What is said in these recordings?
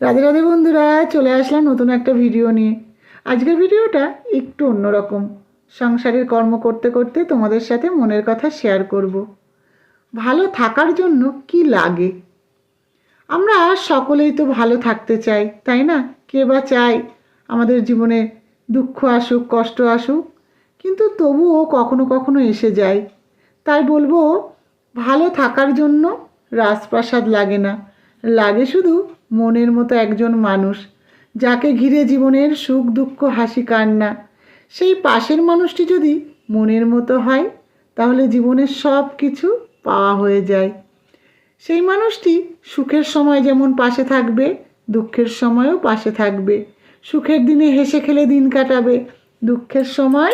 রাধে রাধে বন্ধুরা, চলে আসলাম নতুন একটা ভিডিও নিয়ে। আজকের ভিডিওটা একটু অন্যরকম। সংসারের কর্ম করতে করতে তোমাদের সাথে মনের কথা শেয়ার করব। ভালো থাকার জন্য কি লাগে? আমরা সকলেই তো ভালো থাকতে চাই, তাই না? কে বা চাই আমাদের জীবনে দুঃখ আসুক, কষ্ট আসুক, কিন্তু তবুও কখনো কখনো এসে যায়। তাই বলব, ভালো থাকার জন্য রাজপ্রাসাদ লাগে না। লাগে শুধু মনের মতো একজন মানুষ, যাকে ঘিরে জীবনের সুখ, দুঃখ, হাসি, কান্না। সেই পাশের মানুষটি যদি মনের মতো হয়, তাহলে জীবনের সব কিছু পাওয়া হয়ে যায়। সেই মানুষটি সুখের সময় যেমন পাশে থাকবে, দুঃখের সময়ও পাশে থাকবে। সুখের দিনে হেসে খেলে দিন কাটাবে। দুঃখের সময়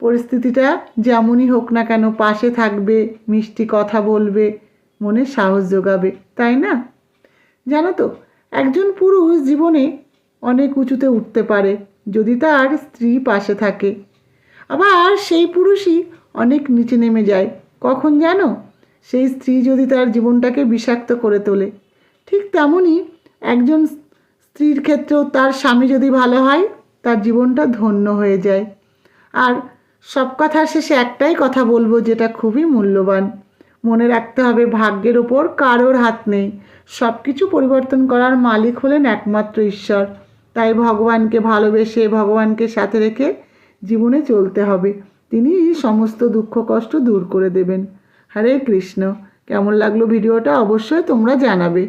পরিস্থিতিটা যেমনই হোক না কেন পাশে থাকবে, মিষ্টি কথা বলবে, মনে সাহস যোগাবে, তাই না? জানো তো, একজন পুরুষ জীবনে অনেক উঁচুতে উঠতে পারে যদি তার স্ত্রী পাশে থাকে। আবার সেই পুরুষই অনেক নিচে নেমে যায়। কখন জানো? সেই স্ত্রী যদি তার জীবনটাকে বিষাক্ত করে তোলে। ঠিক তেমনই একজন স্ত্রীর ক্ষেত্রেও তার স্বামী যদি ভালো হয়, তার জীবনটা ধন্য হয়ে যায়। আর সব কথার শেষে একটাই কথা বলব যেটা খুবই মূল্যবান। মনে রাখতে হবে ভাগ্যের ওপর কারোর হাত নেই। সব কিছু পরিবর্তন করার মালিক হলেন একমাত্র ঈশ্বর। তাই ভগবানকে ভালোবেসে ভগবানকে সাথে রেখে জীবনে চলতে হবে। তিনি সমস্ত দুঃখ কষ্ট দূর করে দেবেন। হরে কৃষ্ণ। কেমন লাগল ভিডিওটা অবশ্যই তোমরা জানাবে।